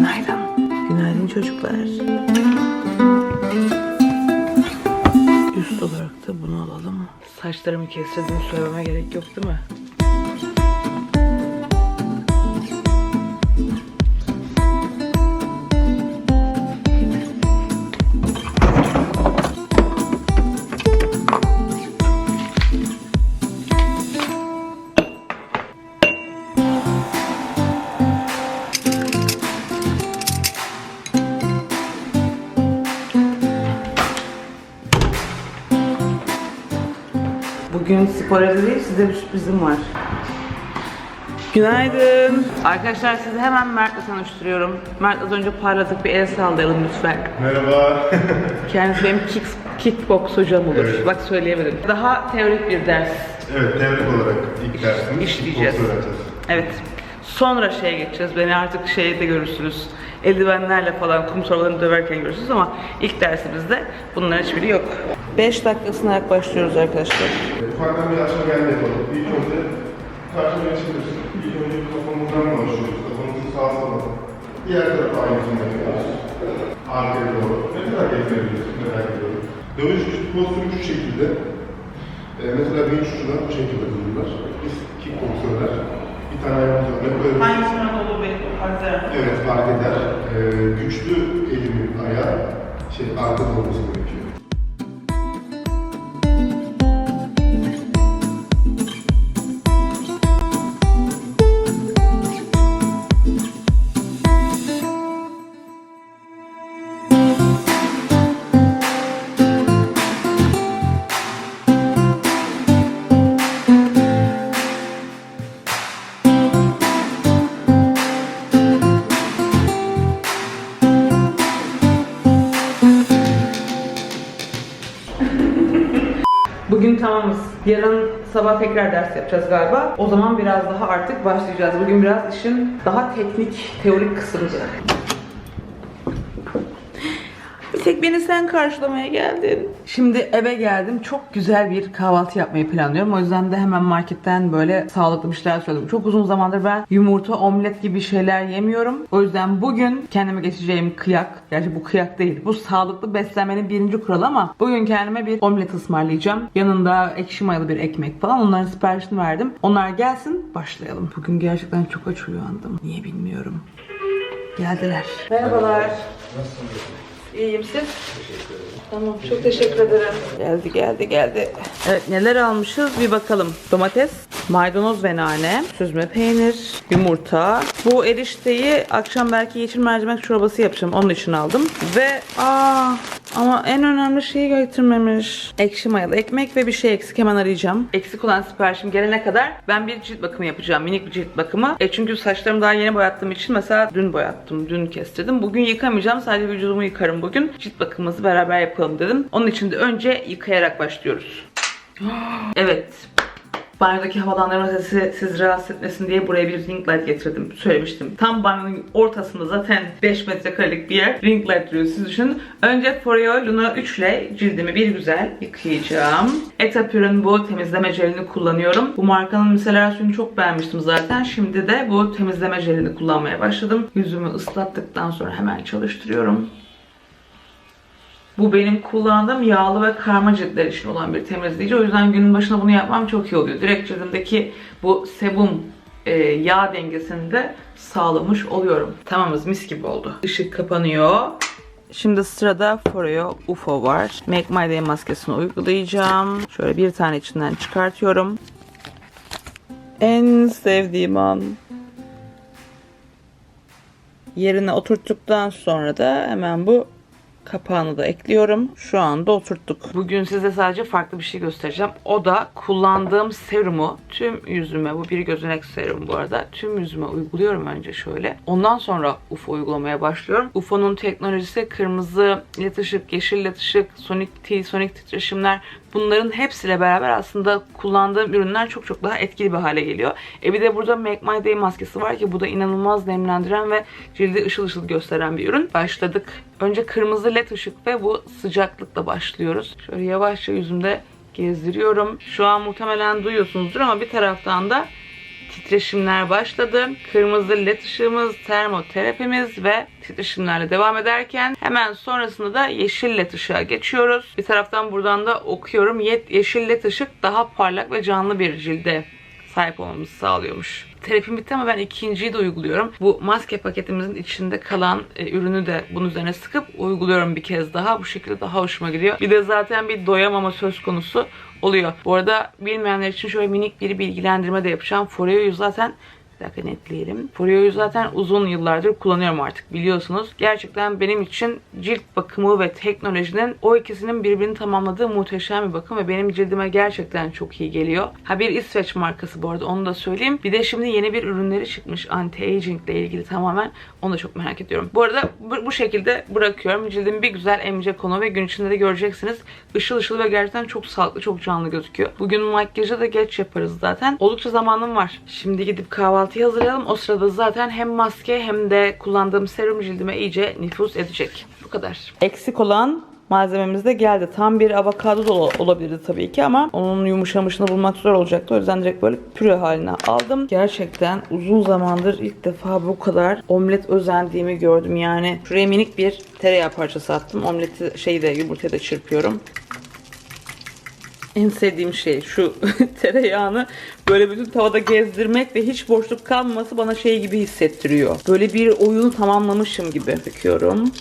Günaydın. Günaydın çocuklar. Üst olarak da bunu alalım. Saçlarımı kestirdiğimi söylememe gerek yok değil mi? Evde değil, size bir sürprizim var. Günaydın. Arkadaşlar sizi hemen Mert'le tanıştırıyorum. Mert az önce parladık bir el sallayalım lütfen. Merhaba. Kendisi benim kick, kickbox hocam olur. Evet. Bak söyleyemedim. Daha teorik bir ders. evet, teorik olarak ilk dersimiz. İşleyeceğiz. Evet. Sonra şeye geçeceğiz. Beni artık şeyde görürsünüz. Eldivenlerle falan kum torbalarını döverken görürsünüz ama ilk dersimizde bunların hiçbiri yok. 5 dakikasına başlıyoruz arkadaşlar. Ufaktan bir açma geldi yapalım. İlk önce karşıma geçebilirsin. İlk önce kafamızdan başlıyoruz. Kafamızı sağa sola. Diğer tarafa aynısını yapıyoruz. Arkaya doğru. Ne kadar getirebilirsin merak ediyorum. Dövüş postürü şu şekilde. Ee, mesela bir şurada bu şekilde dururlar. Biz kickboxerlar. Bir tane ayağımız önüne koyarız. Hangisine olur benim hazır. Evet fark eder. Ee, güçlü elimin ayağı şey arkada olması gerekiyor. Bugün tamamız. Yarın sabah tekrar ders yapacağız galiba. O zaman biraz daha artık başlayacağız. Bugün biraz işin daha teknik, teorik kısmıydı. Bir tek beni sen karşılamaya geldin. Şimdi eve geldim. Çok güzel bir kahvaltı yapmayı planlıyorum. O yüzden de hemen marketten böyle sağlıklı bir şeyler söyledim. Çok uzun zamandır ben yumurta, omlet gibi şeyler yemiyorum. O yüzden bugün kendime geçeceğim kıyak. Gerçi bu kıyak değil. Bu sağlıklı beslenmenin birinci kuralı ama bugün kendime bir omlet ısmarlayacağım. Yanında ekşi mayalı bir ekmek falan. Onların siparişini verdim. Onlar gelsin başlayalım. Bugün gerçekten çok aç uyandım. Niye bilmiyorum. Geldiler. Merhabalar. İyiyim siz? Tamam çok teşekkür ederim. Geldi geldi geldi. Evet neler almışız bir bakalım. Domates, maydanoz ve nane, süzme peynir, yumurta. Bu erişteyi akşam belki yeşil mercimek çorbası yapacağım. Onun için aldım. Ve aa ama en önemli şeyi getirmemiş. Ekşi mayalı ekmek ve bir şey eksik hemen arayacağım. Eksik olan siparişim gelene kadar ben bir cilt bakımı yapacağım. Minik bir cilt bakımı. E çünkü saçlarımı daha yeni boyattığım için mesela dün boyattım. Dün kestirdim. Bugün yıkamayacağım. Sadece vücudumu yıkarım bugün. Cilt bakımımızı beraber yapalım dedim. Onun için de önce yıkayarak başlıyoruz. evet. Banyodaki havalandırma sesi sizi rahatsız etmesin diye buraya bir ring light getirdim. Söylemiştim. Tam banyonun ortasında zaten 5 metrekarelik bir yer. Ring light duruyor. Siz düşünün. Önce Foreo Luna 3 ile cildimi bir güzel yıkayacağım. Etapür'ün bu temizleme jelini kullanıyorum. Bu markanın miseler suyunu çok beğenmiştim zaten. Şimdi de bu temizleme jelini kullanmaya başladım. Yüzümü ıslattıktan sonra hemen çalıştırıyorum. Bu benim kullandığım yağlı ve karma ciltler için olan bir temizleyici. O yüzden günün başında bunu yapmam çok iyi oluyor. Direkt cildimdeki bu sebum e, yağ dengesini de sağlamış oluyorum. Tamamız mis gibi oldu. Işık kapanıyor. Şimdi sırada Foreo UFO var. Make My Day maskesini uygulayacağım. Şöyle bir tane içinden çıkartıyorum. En sevdiğim an. Yerine oturttuktan sonra da hemen bu kapağını da ekliyorum. Şu anda oturttuk. Bugün size sadece farklı bir şey göstereceğim. O da kullandığım serumu tüm yüzüme, bu bir gözenek serum bu arada, tüm yüzüme uyguluyorum önce şöyle. Ondan sonra UFO uygulamaya başlıyorum. UFO'nun teknolojisi kırmızı led ışık, yeşil led ışık, sonic T, sonic titreşimler bunların hepsiyle beraber aslında kullandığım ürünler çok çok daha etkili bir hale geliyor. E bir de burada Make My Day maskesi var ki bu da inanılmaz nemlendiren ve cildi ışıl ışıl gösteren bir ürün. Başladık. Önce kırmızı led ışık ve bu sıcaklıkla başlıyoruz. Şöyle yavaşça yüzümde gezdiriyorum. Şu an muhtemelen duyuyorsunuzdur ama bir taraftan da titreşimler başladı. Kırmızı led ışığımız, termoterapimiz ve titreşimlerle devam ederken hemen sonrasında da yeşil led ışığa geçiyoruz. Bir taraftan buradan da okuyorum. Ye- Yeşil led ışık daha parlak ve canlı bir cilde sahip olmamızı sağlıyormuş. Terapim bitti ama ben ikinciyi de uyguluyorum. Bu maske paketimizin içinde kalan e, ürünü de bunun üzerine sıkıp uyguluyorum bir kez daha. Bu şekilde daha hoşuma gidiyor. Bir de zaten bir doyamama söz konusu oluyor. Bu arada bilmeyenler için şöyle minik bir bilgilendirme de yapacağım. Foreo'yu zaten bir dakika netleyelim. Foreo'yu zaten uzun yıllardır kullanıyorum artık biliyorsunuz. Gerçekten benim için cilt bakımı ve teknolojinin o ikisinin birbirini tamamladığı muhteşem bir bakım ve benim cildime gerçekten çok iyi geliyor. Ha bir İsveç markası bu arada onu da söyleyeyim. Bir de şimdi yeni bir ürünleri çıkmış anti-aging ile ilgili tamamen. Onu da çok merak ediyorum. Bu arada bu, bu şekilde bırakıyorum. Cildim bir güzel emecek onu ve gün içinde de göreceksiniz. Işıl ışıl ve gerçekten çok sağlıklı, çok canlı gözüküyor. Bugün makyajı da geç yaparız zaten. Oldukça zamanım var. Şimdi gidip kahvaltıyı hazırlayalım. O sırada zaten hem maske hem de kullandığım serum cildime iyice nüfuz edecek. Bu kadar. Eksik olan malzememiz de geldi. Tam bir avokado da ol- olabilirdi tabii ki ama onun yumuşamışını bulmak zor olacaktı. O yüzden direkt böyle püre haline aldım. Gerçekten uzun zamandır ilk defa bu kadar omlet özendiğimi gördüm. Yani şuraya minik bir tereyağı parçası attım. Omleti şeyi de da çırpıyorum. En sevdiğim şey şu tereyağını böyle bütün tavada gezdirmek ve hiç boşluk kalmaması bana şey gibi hissettiriyor. Böyle bir oyunu tamamlamışım gibi döküyorum.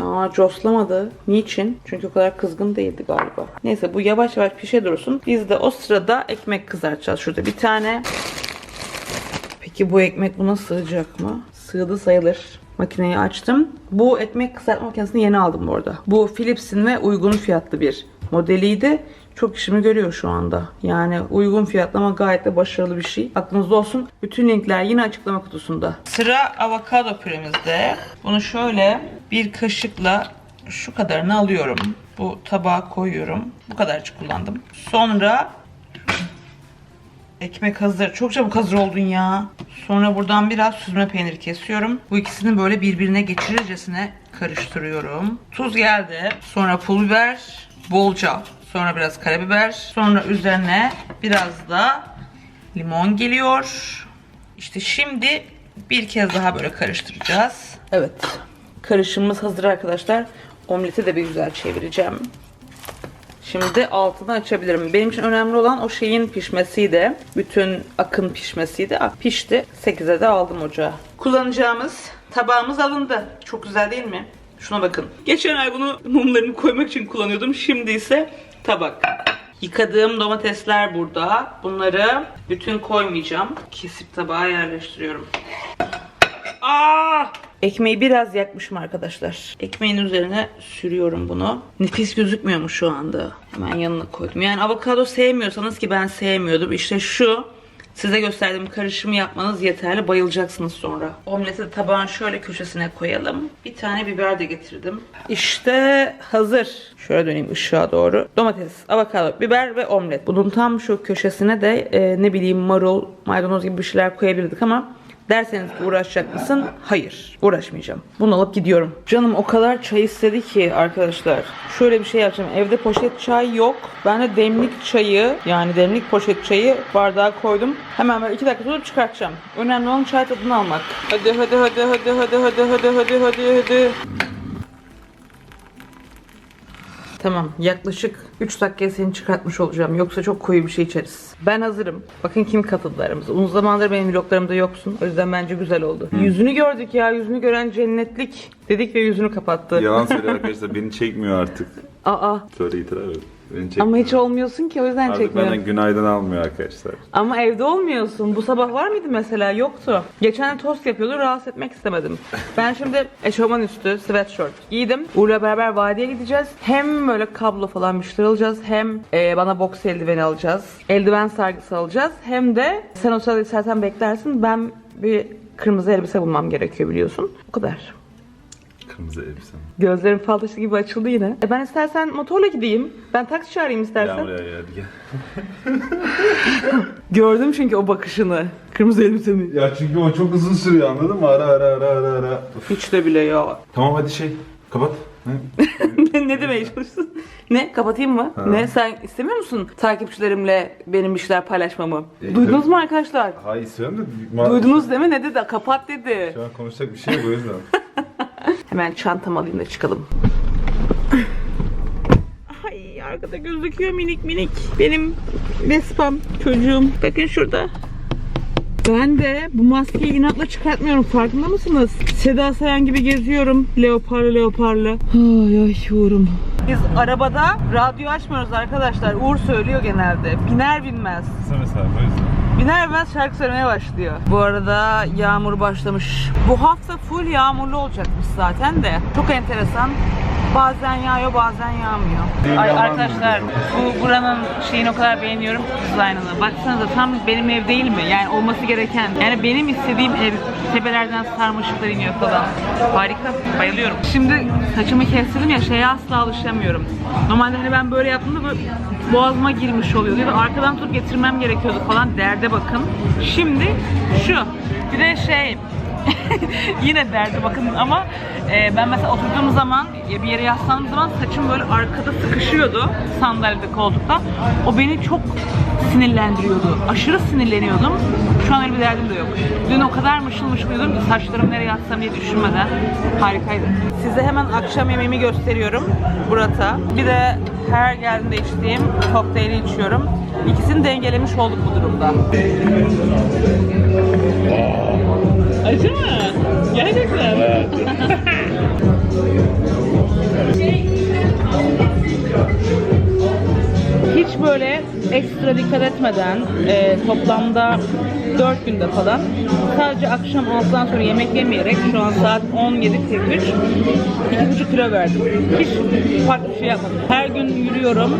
Aa coslamadı. Niçin? Çünkü o kadar kızgın değildi galiba. Neyse bu yavaş yavaş pişe dursun. Biz de o sırada ekmek kızartacağız. Şurada bir tane. Peki bu ekmek buna sığacak mı? Sığdı sayılır. Makineyi açtım. Bu ekmek kızartma makinesini yeni aldım bu arada. Bu Philips'in ve uygun fiyatlı bir modeliydi. Çok işimi görüyor şu anda. Yani uygun fiyatlı ama gayet de başarılı bir şey. Aklınızda olsun. Bütün linkler yine açıklama kutusunda. Sıra avokado püremizde. Bunu şöyle bir kaşıkla şu kadarını alıyorum. Bu tabağa koyuyorum. Bu kadarcık kullandım. Sonra Ekmek hazır. Çok çabuk hazır oldun ya. Sonra buradan biraz süzme peynir kesiyorum. Bu ikisini böyle birbirine geçirircesine karıştırıyorum. Tuz geldi. Sonra pul biber. Bolca. Sonra biraz karabiber. Sonra üzerine biraz da limon geliyor. İşte şimdi bir kez daha böyle karıştıracağız. Evet. Karışımımız hazır arkadaşlar. Omleti de bir güzel çevireceğim. Şimdi altını açabilirim. Benim için önemli olan o şeyin pişmesiydi. Bütün akın pişmesiydi. Ah, pişti. 8'e de aldım ocağa. Kullanacağımız tabağımız alındı. Çok güzel değil mi? Şuna bakın. Geçen ay bunu mumlarını koymak için kullanıyordum. Şimdi ise tabak. Yıkadığım domatesler burada. Bunları bütün koymayacağım. Kesip tabağa yerleştiriyorum. Aa! Ekmeği biraz yakmışım arkadaşlar. Ekmeğin üzerine sürüyorum bunu. Nefis gözükmüyor mu şu anda? Hemen yanına koydum. Yani avokado sevmiyorsanız ki ben sevmiyordum. İşte şu size gösterdiğim karışımı yapmanız yeterli. Bayılacaksınız sonra. Omleti tabağın şöyle köşesine koyalım. Bir tane biber de getirdim. İşte hazır. Şöyle döneyim ışığa doğru. Domates, avokado, biber ve omlet. Bunun tam şu köşesine de e, ne bileyim marul, maydanoz gibi bir şeyler koyabilirdik ama Derseniz uğraşacak mısın? Hayır. Uğraşmayacağım. Bunu alıp gidiyorum. Canım o kadar çay istedi ki arkadaşlar. Şöyle bir şey yapacağım. Evde poşet çay yok. Ben de demlik çayı yani demlik poşet çayı bardağa koydum. Hemen böyle iki dakika tutup çıkartacağım. Önemli olan çay tadını almak. Hadi hadi hadi hadi hadi hadi hadi hadi hadi hadi. Tamam yaklaşık 3 dakikaya seni çıkartmış olacağım. Yoksa çok koyu bir şey içeriz. Ben hazırım. Bakın kim katıldı aramıza. Uzun zamandır benim vloglarımda yoksun. O yüzden bence güzel oldu. Yüzünü gördük ya. Yüzünü gören cennetlik. Dedik ve yüzünü kapattı. Yalan söylüyor arkadaşlar beni çekmiyor artık. Aa. Söyle itiraf et. Beni çekmiyor. Ama hiç olmuyorsun ki o yüzden Artık çekmiyorum. benden günaydın almıyor arkadaşlar. Ama evde olmuyorsun. Bu sabah var mıydı mesela? Yoktu. Geçen de tost yapıyordu. Rahatsız etmek istemedim. Ben şimdi eşofman üstü, sweatshirt giydim. Uğur'la beraber vadiye gideceğiz. Hem böyle kablo falan şeyler alacağız. Hem e, bana boks eldiveni alacağız. Eldiven sargısı alacağız. Hem de sen o sırada istersen beklersin. Ben bir kırmızı elbise bulmam gerekiyor biliyorsun. Bu kadar. Kırmızı elbisem. Gözlerim fal taşı gibi açıldı yine. E ben istersen motorla gideyim. Ben taksi çağırayım istersen. Gel buraya gel hadi gel. Gördüm çünkü o bakışını. Kırmızı elbisemi. Ya çünkü o çok uzun sürüyor anladın mı? Ara ara ara ara ara. Uf. Hiç de bile ya. Tamam hadi şey kapat. ne demeye çalışıyorsun? Ne? Kapatayım mı? Ha. Ne? Sen istemiyor musun takipçilerimle benim bir şeyler paylaşmamı? E, Duydunuz tabii. mu arkadaşlar? Hayır istiyorum da. Duydunuz değil mi? Ne dedi? Kapat dedi. Şu an konuşacak bir şey yok o yüzden. Hemen çantamı alayım da çıkalım. Ay arkada gözüküyor minik minik. Benim Vespam çocuğum. Bakın şurada. Ben de bu maskeyi inatla çıkartmıyorum. Farkında mısınız? Seda Sayan gibi geziyorum. Leoparlı leoparlı. Ay ay Uğur'um. Biz arabada radyo açmıyoruz arkadaşlar. Uğur söylüyor genelde. Biner binmez. Kısa mesafe o yüzden. Biner binmez şarkı söylemeye başlıyor. Bu arada yağmur başlamış. Bu hafta full yağmurlu olacakmış zaten de. Çok enteresan. Bazen yağıyor bazen yağmıyor. Ay arkadaşlar bu buranın şeyini o kadar beğeniyorum ki dizaynını. Baksanıza tam benim ev değil mi? Yani olması gereken. Yani benim istediğim ev. Tepelerden sarmaşıklar iniyor falan. Harika. Bayılıyorum. Şimdi saçımı kestirdim ya şeye asla alışamıyorum. Normalde hani ben böyle yaptığımda böyle boğazıma girmiş oluyordu. Ya da arkadan tutup getirmem gerekiyordu falan. Derde bakın. Şimdi şu. Bir de şey yine derdi bakın ama e, ben mesela oturduğum zaman ya bir yere yaslandığım zaman saçım böyle arkada sıkışıyordu sandalyede koltukta. O beni çok sinirlendiriyordu. Aşırı sinirleniyordum. Şu an öyle bir derdim de yok. Dün o kadar mışıl mışıl uyudum ki saçlarımı nereye atsam diye düşünmeden harikaydı. Size hemen akşam yemeğimi gösteriyorum. Burata. Bir de her geldiğimde içtiğim kokteyli içiyorum. İkisini dengelemiş olduk bu durumda. Acı mı? Gerçekten. Hiç böyle ekstra dikkat etmeden e, toplamda 4 günde falan sadece akşam 6'dan sonra yemek yemeyerek şu an saat 17.43 2,5 kilo verdim. Hiç farklı bir şey yapmadım. Her gün yürüyorum.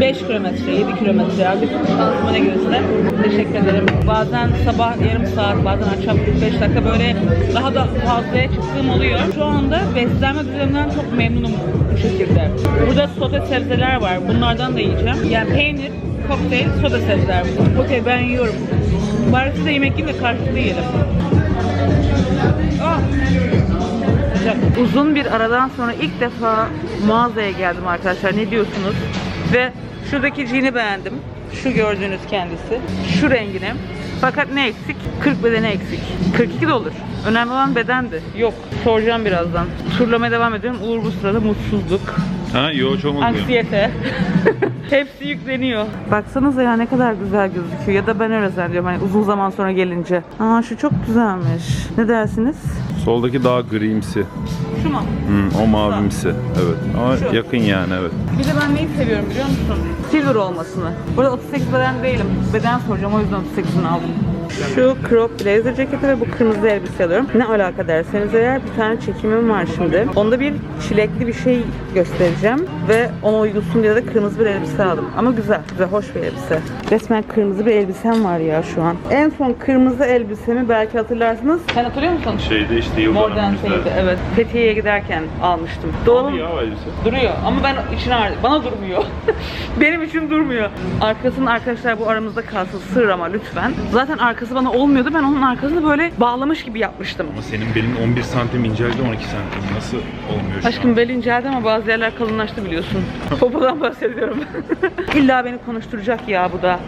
5 kilometre, 7 kilometre artık şansıma ne gelirse. Teşekkür ederim. Bazen sabah yarım saat, bazen akşam 45 dakika böyle daha da fazlaya çıktığım oluyor. Şu anda beslenme düzeninden çok memnunum bu şekilde. Burada sote sebzeler var. Bunlardan da yiyeceğim. Yani peynir, kokteyl, soda sebzeler. Okey ben yiyorum. Bari siz de yemek yiyin de karşılıklı yiyelim. Güzel. Uzun bir aradan sonra ilk defa mağazaya geldim arkadaşlar. Ne diyorsunuz? Ve şuradaki jean'i beğendim. Şu gördüğünüz kendisi. Şu rengini. Fakat ne eksik? 40 bedeni eksik. 42 de olur. Önemli olan bedendi. Yok. Soracağım birazdan. Turlamaya devam ediyorum. Uğur bu sırada mutsuzluk. Ha yo çok mutluyum. Anksiyete. Hepsi yükleniyor. Baksanıza ya ne kadar güzel gözüküyor. Ya da ben öyle zannediyorum hani uzun zaman sonra gelince. Aa şu çok güzelmiş. Ne dersiniz? Soldaki daha grimsi. Şu mu? Hmm, o mavimsi. Evet. Ama Şu. yakın yani evet. Bir de ben neyi seviyorum biliyor musun? Silver olmasını. Burada 38 beden değilim. Beden soracağım o yüzden 38'ini aldım. Şu crop blazer ceketi ve bu kırmızı elbise alıyorum. Ne alaka derseniz eğer bir tane çekimim var şimdi. Onda bir çilekli bir şey göstereceğim ve ona uygunsun diye de kırmızı bir elbise aldım. Ama güzel, güzel, hoş bir elbise. Resmen kırmızı bir elbisem var ya şu an. En son kırmızı elbisemi belki hatırlarsınız. Sen hatırlıyor musun? Şeyde işte yıl Modern. Sayı'da evet. Fethiye'ye giderken almıştım. Doğalım Ya elbise. Duruyor ama ben içine ar- bana durmuyor. Benim için durmuyor. Arkasının arkadaşlar bu aramızda kalsın sır ama lütfen. Zaten arkası bana olmuyordu. Ben onun arkasını böyle bağlamış gibi yapmıştım. Ama senin belin 11 santim inceldi 12 santim. Nasıl olmuyor şu Aşkım an? bel inceldi ama bazı yerler kalınlaştı biliyorsun. Popodan bahsediyorum. İlla beni konuşturacak ya bu da.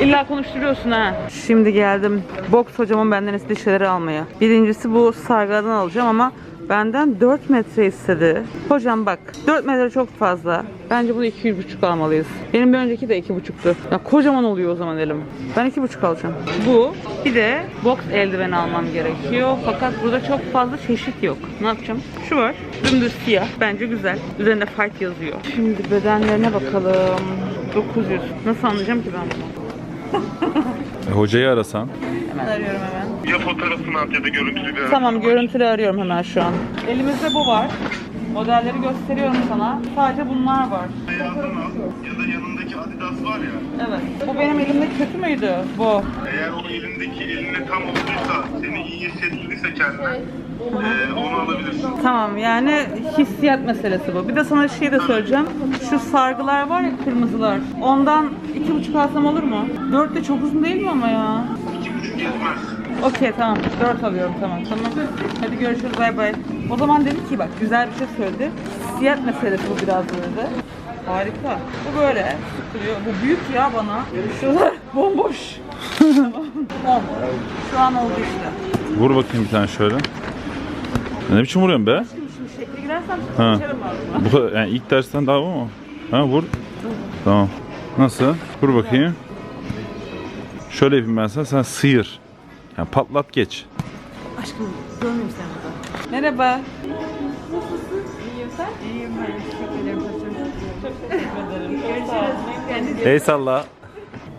İlla konuşturuyorsun ha. Şimdi geldim boks hocamın benden istediği şeyleri almaya. Birincisi bu sargıdan alacağım ama benden 4 metre istedi. Hocam bak 4 metre çok fazla. Bence bunu 2,5 almalıyız. Benim bir önceki de 2,5'tu. Ya kocaman oluyor o zaman elim. Ben 2,5 alacağım. Bu. Bir de boks eldiven almam gerekiyor. Fakat burada çok fazla çeşit yok. Ne yapacağım? Şu var. Dümdüz siyah. Bence güzel. Üzerinde fight yazıyor. Şimdi bedenlerine bakalım. 900. Nasıl anlayacağım ki ben bunu? E, hocayı arasan. Hemen arıyorum hemen. Ya fotoğrafını at ya da görüntülü bir Tamam görüntülü arıyorum hemen şu an. Elimizde bu var. Modelleri gösteriyorum sana. Sadece bunlar var. Beyazdan al ya da yanındaki Adidas var ya. Evet. Bu benim elimde kötü müydü? Bu. Eğer o elindeki eline tam olduysa, seni iyi hissettirdiyse kendine eee, onu alabilirsin. Tamam yani hissiyat meselesi bu. Bir de sana şey de söyleyeceğim. Şu sargılar var ya kırmızılar. Ondan iki buçuk alsam olur mu? Dört de çok uzun değil mi ama ya? İki buçuk yetmez. Okey tamam. 4 alıyorum tamam. Tamam. Hadi görüşürüz bay bay. O zaman dedi ki bak güzel bir şey söyledi. Hissiyat meselesi bu biraz dedi. Harika. Bu böyle sıkılıyor. Bu büyük ya bana. Şuralar bomboş. tamam. Şu an oldu işte. Vur bakayım bir tane şöyle. Ne biçim vuruyorsun be? Şimdi şekle girersem Ha. sıçarım ağzıma. Bu kadar, yani ilk dersten daha bu mu? Ha vur. Tamam. Nasıl? Vur bakayım. Şöyle yapayım ben sana. Sen sıyır. Yani patlat geç. Aşkım görmeyeyim seni burada. Merhaba. İyiyim sen? İyiyim ben. Teşekkür ederim. Görüşürüz. Ey salla.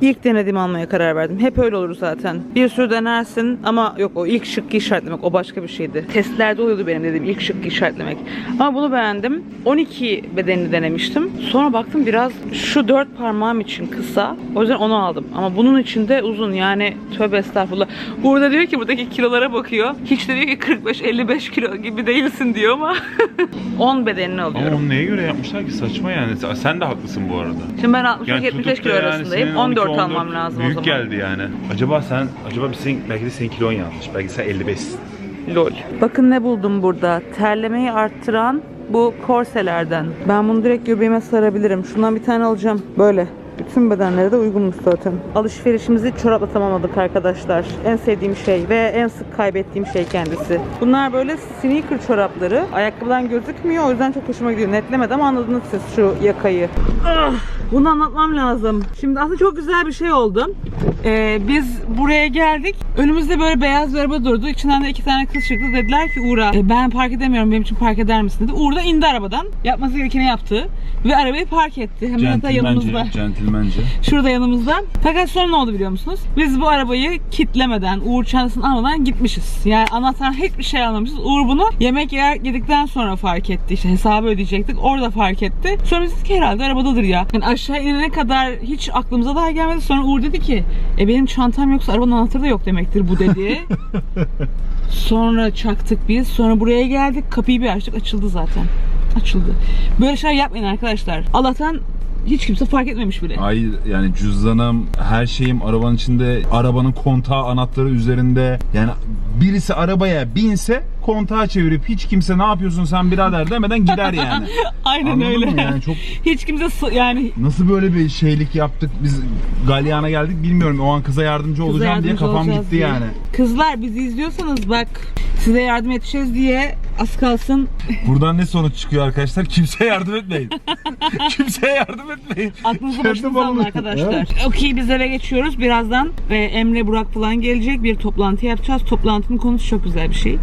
İlk denediğimi almaya karar verdim. Hep öyle olur zaten. Bir sürü denersin ama yok o ilk şıkkı işaretlemek o başka bir şeydi. Testlerde oluyordu benim dediğim ilk şıkkı işaretlemek. Ama bunu beğendim. 12 bedenini denemiştim. Sonra baktım biraz şu dört parmağım için kısa. O yüzden onu aldım. Ama bunun için de uzun yani tövbe estağfurullah. Burada diyor ki buradaki kilolara bakıyor. Hiç de diyor ki 45-55 kilo gibi değilsin diyor ama 10 bedenini Ama alıyorum. onu neye göre yapmışlar ki saçma yani. Sen de haklısın bu arada. Şimdi ben 65-75 tutup da kilo yani arasındayım. senin 14 12, almam lazım büyük o zaman. geldi yani. Acaba sen, acaba bir senin, belki de senin kilon yanlış. Belki sen 55'sin. Lol. Bakın ne buldum burada. Terlemeyi arttıran bu korselerden. Ben bunu direkt göbeğime sarabilirim. Şundan bir tane alacağım. Böyle. Bütün bedenlere de uygunmuş zaten. Alışverişimizi çorapla tamamladık arkadaşlar. En sevdiğim şey ve en sık kaybettiğim şey kendisi. Bunlar böyle sneaker çorapları. Ayakkabıdan gözükmüyor o yüzden çok hoşuma gidiyor. Netlemedi ama anladınız siz şu yakayı. Ah, bunu anlatmam lazım. Şimdi aslında çok güzel bir şey oldu. Ee, biz buraya geldik. Önümüzde böyle beyaz bir araba durdu. İçinden de iki tane kız çıktı. Dediler ki Uğur'a "E, ben park edemiyorum benim için park eder misin dedi. Uğur da indi arabadan. Yapması gerekeni yaptı. Ve arabayı park etti. Hemen hatta yanımızda. centilmence. Şurada yanımızda. Fakat sonra ne oldu biliyor musunuz? Biz bu arabayı kitlemeden, Uğur çantasını almadan gitmişiz. Yani anahtar hiçbir şey almamışız. Uğur bunu yemek yer yedikten sonra fark etti. İşte hesabı ödeyecektik. Orada fark etti. Sonra biz ki herhalde arabadadır ya. Yani aşağı inene kadar hiç aklımıza daha gelmedi. Sonra Uğur dedi ki e benim çantam yoksa arabanın anahtarı da yok demektir bu dedi. Sonra çaktık biz. Sonra buraya geldik. Kapıyı bir açtık. Açıldı zaten. Açıldı. Böyle şeyler yapmayın arkadaşlar. Allah'tan hiç kimse fark etmemiş bile. Hayır yani cüzdanım, her şeyim arabanın içinde, arabanın kontağı anahtarı üzerinde. Yani birisi arabaya binse kontağı çevirip hiç kimse ne yapıyorsun sen birader demeden gider yani. Aynen Anladın öyle. mı? Yani çok Hiç kimse yani nasıl böyle bir şeylik yaptık biz Galyan'a geldik bilmiyorum. O an kıza yardımcı kıza olacağım diye yardımcı kafam olacağız gitti diye. yani. Kızlar bizi izliyorsanız bak size yardım edeceğiz diye az kalsın Buradan ne sonuç çıkıyor arkadaşlar? Kimseye yardım etmeyin. Kimseye yardım etmeyin. aklınızı Kendi başınıza alın balonu. arkadaşlar. Okey biz eve geçiyoruz. Birazdan e, Emre Burak falan gelecek. Bir toplantı yapacağız. Toplantının konusu çok güzel bir şey.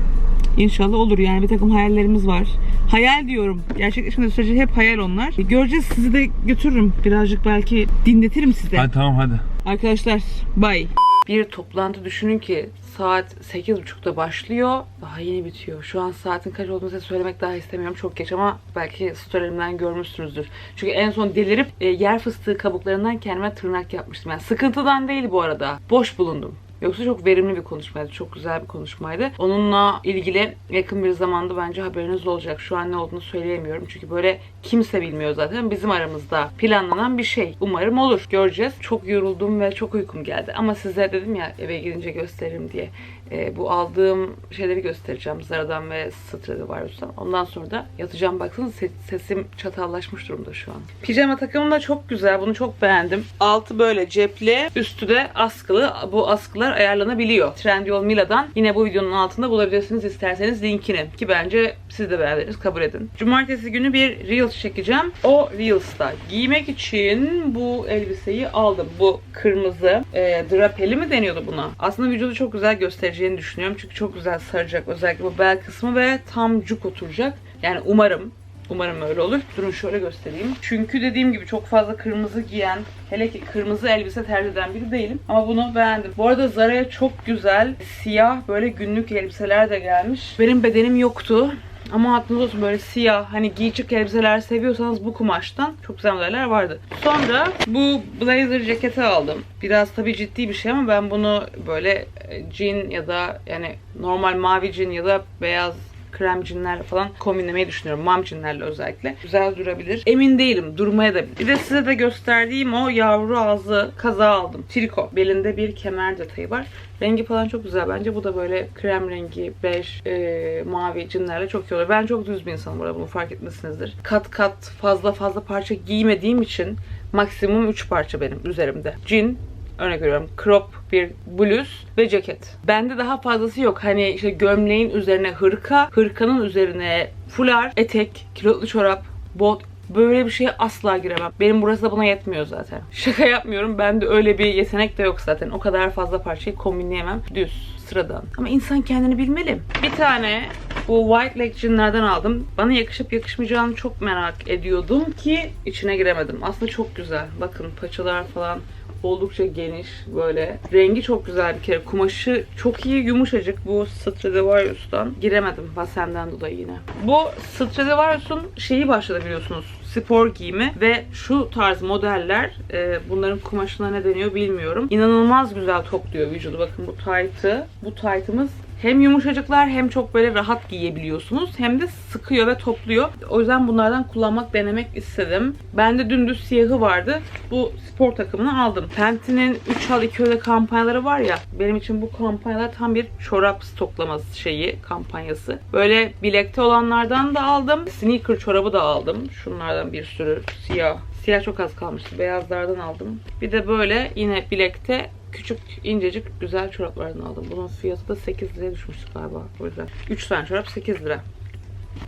İnşallah olur yani bir takım hayallerimiz var. Hayal diyorum. Gerçekleşmediği sürece hep hayal onlar. Göreceğiz sizi de götürürüm. Birazcık belki dinletirim size. Hadi tamam hadi. Arkadaşlar bye. Bir toplantı düşünün ki saat 8.30'da başlıyor. Daha yeni bitiyor. Şu an saatin kaç olduğunu size söylemek daha istemiyorum. Çok geç ama belki storylerimden görmüşsünüzdür. Çünkü en son delirip e, yer fıstığı kabuklarından kendime tırnak yapmıştım. Yani sıkıntıdan değil bu arada. Boş bulundum. Yoksa çok verimli bir konuşmaydı. Çok güzel bir konuşmaydı. Onunla ilgili yakın bir zamanda bence haberiniz olacak. Şu an ne olduğunu söyleyemiyorum. Çünkü böyle kimse bilmiyor zaten. Bizim aramızda planlanan bir şey. Umarım olur. Göreceğiz. Çok yoruldum ve çok uykum geldi. Ama size dedim ya eve gidince gösteririm diye. Ee, bu aldığım şeyleri göstereceğim. Zara'dan ve Stradivarius'tan. Ondan sonra da yatacağım. Baksanıza se- sesim çatallaşmış durumda şu an. Pijama takımım da çok güzel. Bunu çok beğendim. Altı böyle cepli. Üstü de askılı. Bu askılar ayarlanabiliyor. Trendyol Mila'dan. Yine bu videonun altında bulabilirsiniz isterseniz linkini. Ki bence siz de beğendiniz. Kabul edin. Cumartesi günü bir Reels çekeceğim. O Reels'ta giymek için bu elbiseyi aldım. Bu kırmızı e, drapeli mi deniyordu buna? Aslında vücudu çok güzel göstereceğini düşünüyorum. Çünkü çok güzel saracak. Özellikle bu bel kısmı ve tam cuk oturacak. Yani umarım Umarım öyle olur. Durun şöyle göstereyim. Çünkü dediğim gibi çok fazla kırmızı giyen, hele ki kırmızı elbise tercih eden biri değilim. Ama bunu beğendim. Bu arada Zara'ya çok güzel siyah böyle günlük elbiseler de gelmiş. Benim bedenim yoktu. Ama aklınız olsun böyle siyah hani giyecek elbiseler seviyorsanız bu kumaştan çok güzel modeller vardı. Sonra bu blazer ceketi aldım. Biraz tabii ciddi bir şey ama ben bunu böyle e, jean ya da yani normal mavi jean ya da beyaz krem cinlerle falan kombinlemeyi düşünüyorum. Mam cinlerle özellikle. Güzel durabilir. Emin değilim. Durmaya da bilir. Bir de size de gösterdiğim o yavru ağzı kaza aldım. Triko. Belinde bir kemer detayı var. Rengi falan çok güzel bence. Bu da böyle krem rengi, bej, e, mavi cinlerle çok iyi olur. Ben çok düz bir insanım burada bunu fark etmişsinizdir. Kat kat fazla fazla parça giymediğim için maksimum 3 parça benim üzerimde. Cin, örnek veriyorum crop bir bluz ve ceket. Bende daha fazlası yok. Hani işte gömleğin üzerine hırka, hırkanın üzerine fular, etek, kilotlu çorap, bot Böyle bir şeye asla giremem. Benim burası da buna yetmiyor zaten. Şaka yapmıyorum. Bende öyle bir yetenek de yok zaten. O kadar fazla parçayı kombinleyemem. Düz, sıradan. Ama insan kendini bilmeli. Bir tane bu White Leg jeanlerden aldım. Bana yakışıp yakışmayacağını çok merak ediyordum ki içine giremedim. Aslında çok güzel. Bakın paçalar falan oldukça geniş böyle. Rengi çok güzel bir kere. Kumaşı çok iyi yumuşacık. Bu Stradivarius'tan giremedim Basen'den dolayı yine. Bu Stradivarius'un şeyi başladı biliyorsunuz. Spor giyimi ve şu tarz modeller e, bunların kumaşına ne deniyor bilmiyorum. İnanılmaz güzel topluyor vücudu. Bakın bu taytı. Bu taytımız hem yumuşacıklar hem çok böyle rahat giyebiliyorsunuz hem de sıkıyor ve topluyor. O yüzden bunlardan kullanmak, denemek istedim. Bende dümdüz siyahı vardı. Bu spor takımını aldım. Penti'nin 3 al 2 öde kampanyaları var ya. Benim için bu kampanyalar tam bir çorap stoklaması şeyi, kampanyası. Böyle bilekte olanlardan da aldım. Sneaker çorabı da aldım. Şunlardan bir sürü siyah. Siyah çok az kalmıştı. Beyazlardan aldım. Bir de böyle yine bilekte küçük incecik güzel çoraplardan aldım. Bunun fiyatı da 8 liraya düşmüştü galiba. O yüzden 3 tane çorap 8 lira.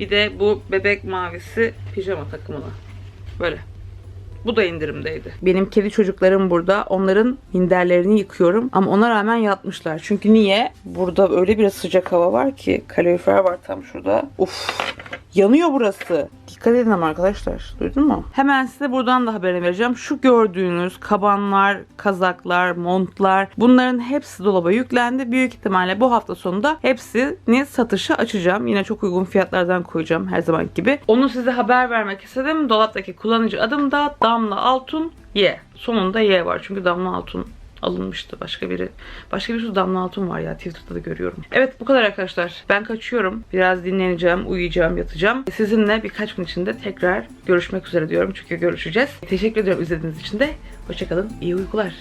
Bir de bu bebek mavisi pijama takımına. Böyle. Bu da indirimdeydi. Benim kedi çocuklarım burada. Onların minderlerini yıkıyorum. Ama ona rağmen yatmışlar. Çünkü niye? Burada öyle bir sıcak hava var ki. Kalorifer var tam şurada. Uf. Yanıyor burası. Dikkat edin ama arkadaşlar. Duydun mu? Hemen size buradan da haberini vereceğim. Şu gördüğünüz kabanlar, kazaklar, montlar bunların hepsi dolaba yüklendi. Büyük ihtimalle bu hafta sonunda hepsini satışa açacağım. Yine çok uygun fiyatlardan koyacağım her zaman gibi. Onu size haber vermek istedim. Dolaptaki kullanıcı adım da Damla Altun Y. Sonunda Y var çünkü Damla Altun alınmıştı başka biri. Başka bir sürü damla altın var ya Twitter'da da görüyorum. Evet bu kadar arkadaşlar. Ben kaçıyorum. Biraz dinleneceğim, uyuyacağım, yatacağım. Sizinle birkaç gün içinde tekrar görüşmek üzere diyorum. Çünkü görüşeceğiz. Teşekkür ediyorum izlediğiniz için de. Hoşçakalın. İyi uykular.